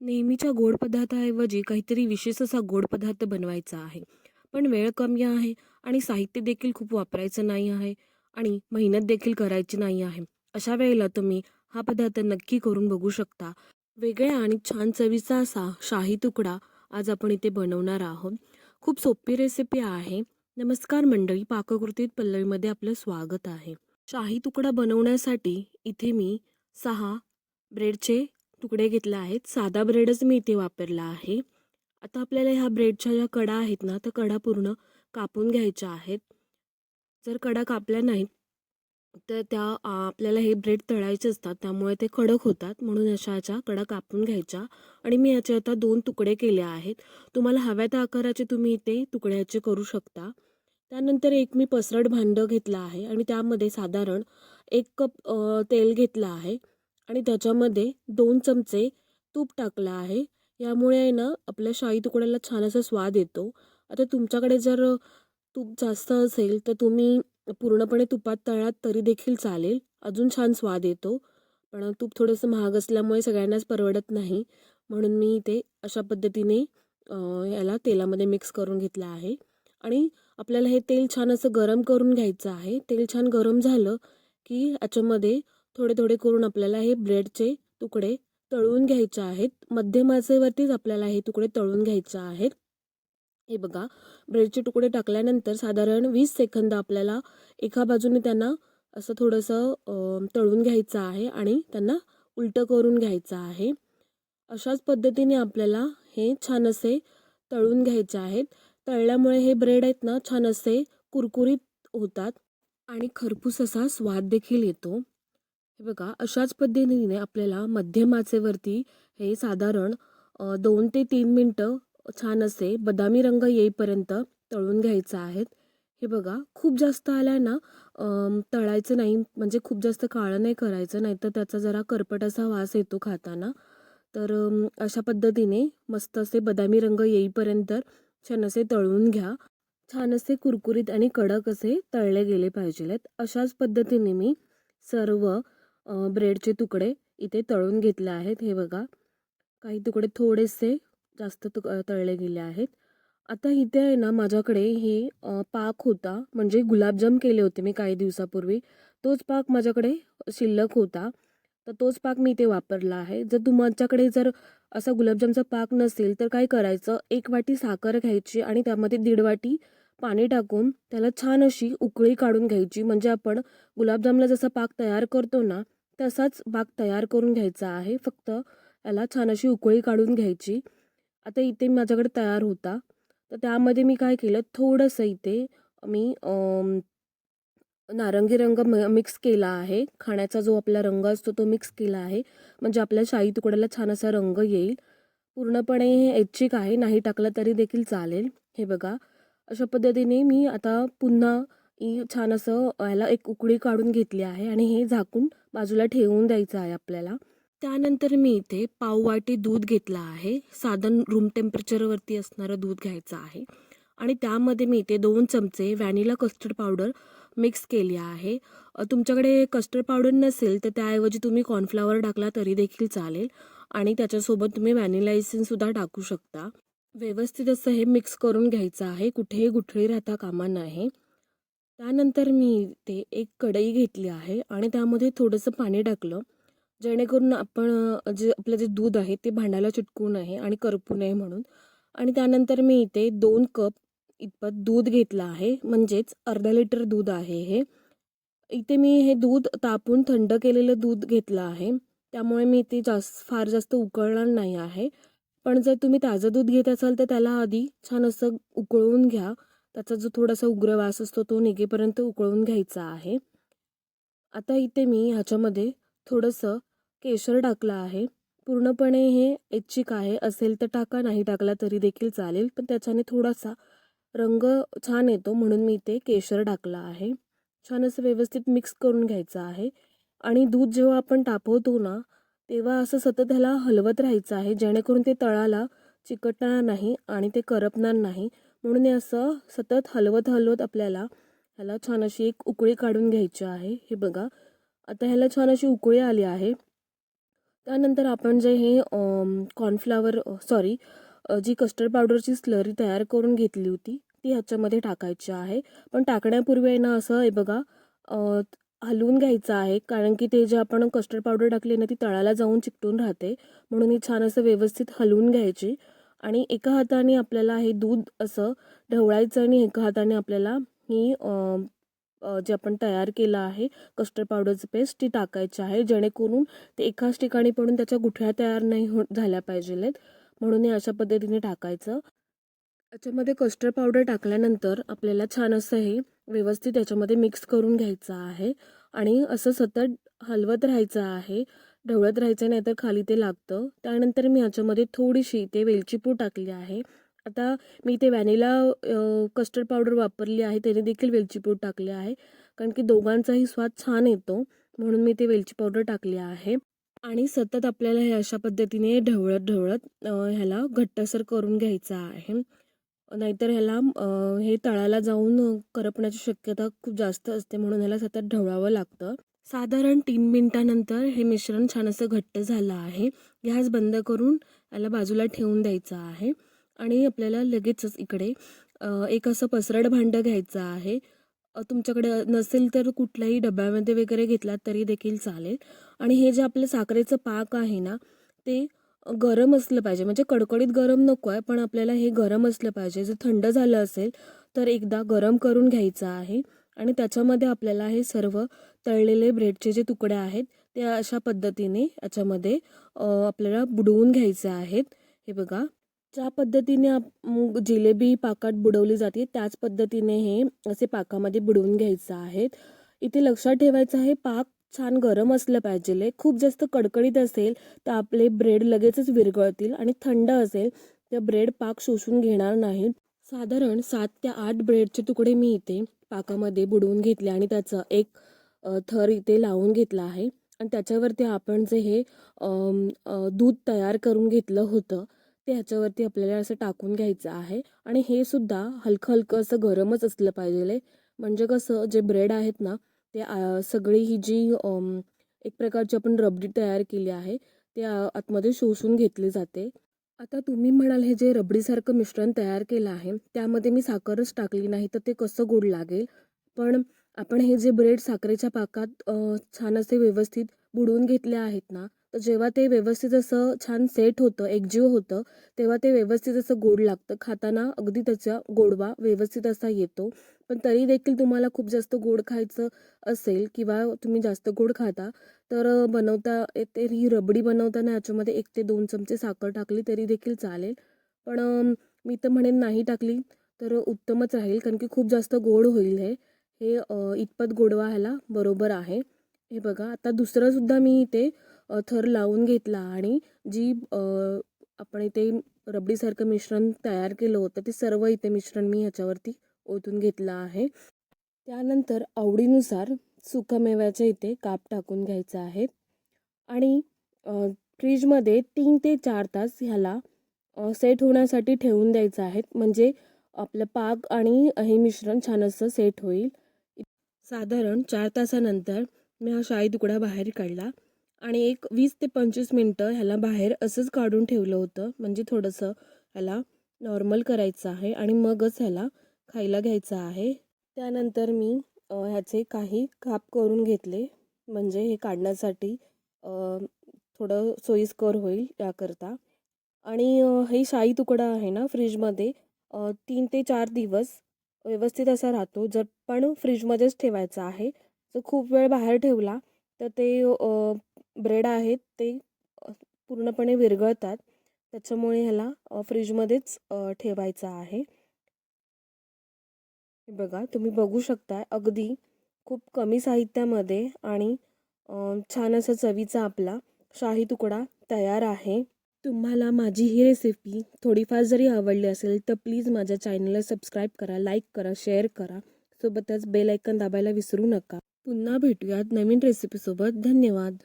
नेहमीच्या गोड पदार्थाऐवजी काहीतरी विशेष असा गोड पदार्थ बनवायचा आहे. पण वेळ कमी आहे आणि साहित्य देखील खूप वापरायचं नाही आहे आणि मेहनत देखील करायची नाही आहे. अशा वेळेला तुम्ही हा पदार्थ नक्की करून बघू शकता. वेगळ्या आणि छान चवीचा असा शाही तुकडा आज आपण इथे बनवणार आहोत. खूप सोपी रेसिपी आहे. नमस्कार मंडळी पाककृतीत पल्लवीमध्ये आपलं स्वागत आहे. शाही तुकडा बनवण्यासाठी इथे मी सहा ब्रेडचे तुकडे घेतले आहेत. साधा ब्रेडच मी इथे वापरला आहे. आता आपल्याला ह्या ब्रेडच्या ज्या कडा आहेत ना त्या कडा पूर्ण कापून घ्यायच्या आहेत. जर कडा कापल्या नाहीत तर त्या आपल्याला हे ब्रेड तळायचे असतात. त्यामुळे ते कडक होतात. म्हणून अशा ह्याच्या कडा कापून घ्यायच्या. आणि मी याचे आता दोन तुकडे केले आहेत. तुम्हाला हव्या त्या आकाराचे तुम्ही इथे तुकड्याचे करू शकता. त्यानंतर एक मी पसरट भांडं घेतलं आहे. आणि त्यामध्ये साधारण एक कप तेल घेतलं आहे. आणि त्याच्यामध्ये दोन चमचे तूप टाकलं आहे. यामुळे आहे ना आपल्या शाही तुकड्याला छान असा स्वाद येतो. आता तुमच्याकडे जर तूप जास्त असेल तर तुम्ही पूर्णपणे तुपात तळात तरी देखील चालेल. अजून छान स्वाद येतो. पण तूप थोडंसं महाग असल्यामुळे सगळ्यांनाच परवडत नाही. म्हणून मी ते अशा पद्धतीने याला तेलामध्ये मिक्स करून घेतलं आहे. आणि आपल्याला हे तेल छान असं गरम करून घ्यायचं आहे. तेल छान गरम झालं की याच्यामध्ये थोडे थोडे करून आपल्याला हे ब्रेडचे तुकडे तळून घ्यायचे आहेत. मध्यम आचेवरतीच आपल्याला हे तुकडे तळून घ्यायचे आहेत. हे बघा ब्रेडचे तुकडे टाकल्यानंतर साधारण वीस सेकंद आपल्याला एका बाजूने त्यांना असं थोडंसं तळून घ्यायचं आहे आणि त्यांना उलटं करून घ्यायचं आहे. अशाच पद्धतीने आपल्याला हे छान असे तळून घ्यायचे आहेत. तळल्यामुळे हे ब्रेड आहेत ना छान असे कुरकुरीत होतात आणि खरपूस असा स्वाद देखील येतो. हे बघा अशाच पद्धतीने आपल्याला मध्यम आचेवरती हे साधारण दोन ते तीन मिनटं छान असे बदामी रंग येईपर्यंत तळून घ्यायचं आहेत. हे बघा खूप जास्त आला ना तळायचं नाही म्हणजे खूप जास्त काळं नाही करायचं नाही तर त्याचा जरा करपट असा वास येतो खाताना. तर अशा पद्धतीने मस्त असे बदामी रंग येईपर्यंत छान असे तळून घ्या. छान असे कुरकुरीत आणि कडक असे तळले गेले पाहिजेत अशाच पद्धतीने मी सर्व ब्रेडचे तुकडे इथे तळून घेतले आहेत. हे बघा काही तुकडे थोडेसे जास्त तुक तळले गेले आहेत. आता इथे आहे ना माझ्याकडे हे पाक होता. म्हणजे गुलाबजाम केले होते मी काही दिवसापूर्वी. तोच पाक माझ्याकडे शिल्लक होता. तर तोच पाक मी इथे वापरला आहे. जर तुमच्याकडे जर असा गुलाबजामचा पाक नसेल तर काय करायचं? एक वाटी साखर घ्यायची आणि त्यामध्ये दीड वाटी पाणी टाकून त्याला छान अशी उकळी काढून घ्यायची. म्हणजे आपण गुलाबजामला जसा पाक तयार करतो ना तसाच बाग तयार करून घ्यायचा आहे. फक्त याला छान अशी उकळी काढून घ्यायची. आता इथे माझ्याकडे तयार होता. तर त्यामध्ये मी काय केलं थोडंसं इथे मी नारंगी रंग म मिक्स केला आहे. खाण्याचा जो आपला रंग असतो तो मिक्स केला आहे. म्हणजे आपल्या शाही तुकड्याला छान असा रंग येईल. पूर्णपणे हे ऐच्छिक आहे. नाही टाकलं तरी देखील चालेल. हे बघा. अशा पद्धतीने मी आता पुन्हा ई छान असं ह्याला एक उकळी काढून घेतली आहे आणि हे झाकून बाजूला ठेवून द्यायचं आहे आपल्याला. त्यानंतर मी इथे पाववाटी दूध घेतलं आहे. साधारण रूम टेम्परेचरवरती असणारं दूध घ्यायचं आहे. आणि त्यामध्ये मी इथे दोन चमचे व्हॅनिला कस्टर्ड पावडर मिक्स केली आहे. तुमच्याकडे कस्टर्ड पावडर नसेल तर त्याऐवजी तुम्ही कॉर्नफ्लावर टाकला तरी देखील चालेल. आणि त्याच्यासोबत तुम्ही व्हॅनिला इसेन्ससुद्धा टाकू शकता. व्यवस्थित असं हे मिक्स करून घ्यायचं आहे. कुठेही गुठळी राहता कामा नाही त्यानंतर मी ते एक कढई घेतली आहे आणि त्यामध्ये थोडंसं पाणी टाकलं. जेणेकरून आपण जे आपलं जे दूध आहे ते भांड्याला चिटकू नये आणि करपू नये म्हणून. आणि त्यानंतर मी इथे दोन कप इतपत दूध घेतलं आहे. म्हणजेच अर्धा लिटर दूध आहे हे. इथे मी हे दूध तापून थंड केलेलं दूध घेतलं आहे. त्यामुळे मी इथे जास्त फार जास्त उकळणार नाही आहे. पण जर तुम्ही ताजं दूध घेत असाल तर त्याला आधी छान असं उकळून घ्या. त्याचा जो थोडासा उग्र वास असतो तो निघेपर्यंत उकळून घ्यायचा आहे. आता इथे मी ह्याच्यामध्ये थोडंसं केशर टाकलं आहे. पूर्णपणे हे ऐच्छिक आहे. असेल तर टाका नाही टाकला तरी देखील चालेल. पण त्याच्याने थोडासा रंग छान येतो म्हणून मी इथे केशर टाकलं आहे. छान असं व्यवस्थित मिक्स करून घ्यायचं आहे. आणि दूध जेव्हा आपण तापवतो ना तेव्हा असं सतत ह्याला हलवत राहायचं आहे जेणेकरून ते तळाला चिकटणार नाही आणि ते करपणार नाही. म्हणून हे असं सतत हलवत हलवत आपल्याला ह्याला छान अशी एक उकळी काढून घ्यायची आहे. हे बघा. आता ह्याला छान अशी उकळी आली आहे. त्यानंतर आपण जे हे कॉर्नफ्लावर सॉरी जी कस्टर्ड पावडरची स्लरी तयार करून घेतली होती ती ह्याच्यामध्ये टाकायची आहे. पण टाकण्यापूर्वी आहे ना असं हे बघा हलवून घ्यायचं आहे. कारण की ते जे आपण कस्टर्ड पावडर टाकली ना ती तळाला जाऊन चिकटून राहते. म्हणून ही छान असं व्यवस्थित हलवून घ्यायची. आणि एका हाताने आपल्याला हे दूध असं ढवळायचं आणि एका हाताने आपल्याला ही जे आपण तयार केलं आहे कस्टर्ड पावडरचं पेस्ट ती टाकायची आहे. जेणेकरून ते एकाच ठिकाणी पडून त्याच्या गुठळ्या तयार नाही हो झाल्या पाहिजेत म्हणून हे अशा पद्धतीने टाकायचं. याच्यामध्ये कस्टर्ड पावडर टाकल्यानंतर आपल्याला छान असं हे व्यवस्थित याच्यामध्ये मिक्स करून घ्यायचं आहे. आणि असं सतत हलवत राहायचं आहे. ढवळत राहायचं नाही तर खाली ते लागतं. त्यानंतर मी ह्याच्यामध्ये थोडीशी ते वेलची पूड टाकली आहे. आता मी ते व्हॅनिला कस्टर्ड पावडर वापरली आहे त्याने देखील वेलची पूड टाकली आहे. कारण की दोघांचाही स्वाद छान येतो म्हणून मी ते वेलची पावडर टाकली आहे. आणि सतत आपल्याला हे अशा पद्धतीने ढवळत ढवळत ह्याला घट्टसर करून घ्यायचं आहे. नाहीतर ह्याला हे तळाला जाऊन करपण्याची शक्यता खूप जास्त असते म्हणून ह्याला सतत ढवळावं लागतं. साधारण तीन मिनटानंतर हे मिश्रण छान असं घट्ट झालं आहे. गॅस बंद करून याला बाजूला ठेवून द्यायचं आहे. आणि आपल्याला लगेचच इकडे एक असं पसरड भांडं घ्यायचं आहे. तुमच्याकडे नसेल तर कुठल्याही डब्यामध्ये वगैरे घेतलात तरी देखील चालेल. आणि हे जे आपलं साखरेचं पाक आहे ना ते गरम असलं पाहिजे. म्हणजे कडकडीत गरम नको आहे पण आपल्याला हे गरम असलं पाहिजे. जर थंड झालं असेल तर एकदा गरम करून घ्यायचं आहे. आणि त्याच्यामध्ये आपल्याला हे सर्व तळलेले ब्रेडचे जे तुकडे आहेत ते अशा पद्धतीने याच्यामध्ये आपल्याला बुडवून घ्यायचे आहेत. हे बघा. ज्या पद्धतीने आप जिलेबी पाकात बुडवली जाते त्याच पद्धतीने हे असे पाकामध्ये बुडवून घ्यायचं आहे इथे लक्षात ठेवायचं आहे पाक छान गरम असलं पाहिजे खूप जास्त कडकडीत असेल तर आपले ब्रेड लगेचच विरघळतील आणि थंड असेल तर ब्रेड पाक शोषून घेणार नाहीत. साधारण सात ते आठ ब्रेडचे तुकडे मी इथे पाकामध्ये बुडवून घेतले आणि त्याचं एक थर इथे लावून घेतला आहे. आणि त्याच्यावरती आपण जे हे दूध तयार करून घेतलं होतं ते ह्याच्यावरती आपल्याला असं टाकून घ्यायचं आहे. आणि हे सुद्धा हलकं हलकं असं गरमच असलं पाहिजे. म्हणजे कसं जे ब्रेड आहेत ना ते सगळी ही जी एक प्रकारची आपण रबडी तयार केली आहे ते आतमध्ये शोषून घेतली जाते. आता तुम्ही म्हणाल हे जे रबडीसारखं मिश्रण तयार केलं आहे त्यामध्ये मी साखरच टाकली नाही तर ते कसं गोड लागेल? पण आपण हे जे ब्रेड साखरेच्या पाकात छान असे व्यवस्थित बुडवून घेतले आहेत ना तर जेव्हा ते व्यवस्थित असं छान सेट होतं एकजीव होतं तेव्हा ते व्यवस्थित असं गोड लागतं. खाताना अगदी त्याचा गोडवा व्यवस्थित असा येतो. पण तरी देखील तुम्हाला खूप जास्त गोड खायचं असेल किंवा तुम्ही जास्त गोड खाता तर बनवता ते ही रबडी बनवताना याच्यामध्ये एक ते दोन चमचे साखर टाकली तरी देखील चालेल. पण मी तर म्हणेन नाही टाकली तर उत्तमच राहील कारण की खूप जास्त गोड होईल हे. हे इतपत गोडवा ह्याला बरोबर आहे. हे बघा आता दुसरं सुद्धा मी इथे थर लावून घेतला आणि जी आपण इथे रबडीसारखं मिश्रण तयार केलं होतं ते सर्व इथे मिश्रण मी ह्याच्यावरती ओतून घेतलं आहे. त्यानंतर आवडीनुसार सुकामेव्याचे इथे काप टाकून घ्यायचं आहे. आणि फ्रीजमध्ये तीन ते चार तास ह्याला सेट होण्यासाठी ठेवून द्यायचं आहे. म्हणजे आपलं पाक आणि हे मिश्रण छान असं सेट होईल. साधारण चार तासानंतर मी हा शाही तुकडा बाहेर काढला आणि एक वीस ते पंचवीस मिनटं ह्याला बाहेर असंच काढून ठेवलं होतं. म्हणजे थोडंसं ह्याला नॉर्मल करायचं आहे आणि मगच ह्याला खायला घ्यायचं आहे. त्यानंतर मी ह्याचे काही काप करून घेतले. म्हणजे हे काढण्यासाठी थोडं सोयीस्कर होईल याकरता. आणि हे शाही तुकडा आहे ना फ्रीजमध्ये तीन ते चार दिवस व्यवस्थित असा राहतो. जर पण फ्रीजमध्येच ठेवायचा आहे जर खूप वेळ बाहेर ठेवला तर ते ब्रेड आहेत ते पूर्णपणे विरघळतात. त्याच्यामुळे ह्याला फ्रीजमध्येच ठेवायचं आहे. हे बघा तुम्ही बघू शकता अगदी खूप कमी साहित्यामध्ये आणि छान असं चवीचा आपला शाही तुकडा तयार आहे. तुम्हाला माझी ही रेसिपी थोडीफार जरी आवडली असेल तर प्लीज माझ्या चॅनलला सबस्क्राईब करा लाईक करा शेअर करा. सोबतच बेल ऐकन दाबायला विसरू नका. पुन्हा भेटूयात नवीन रेसिपीसोबत धन्यवाद.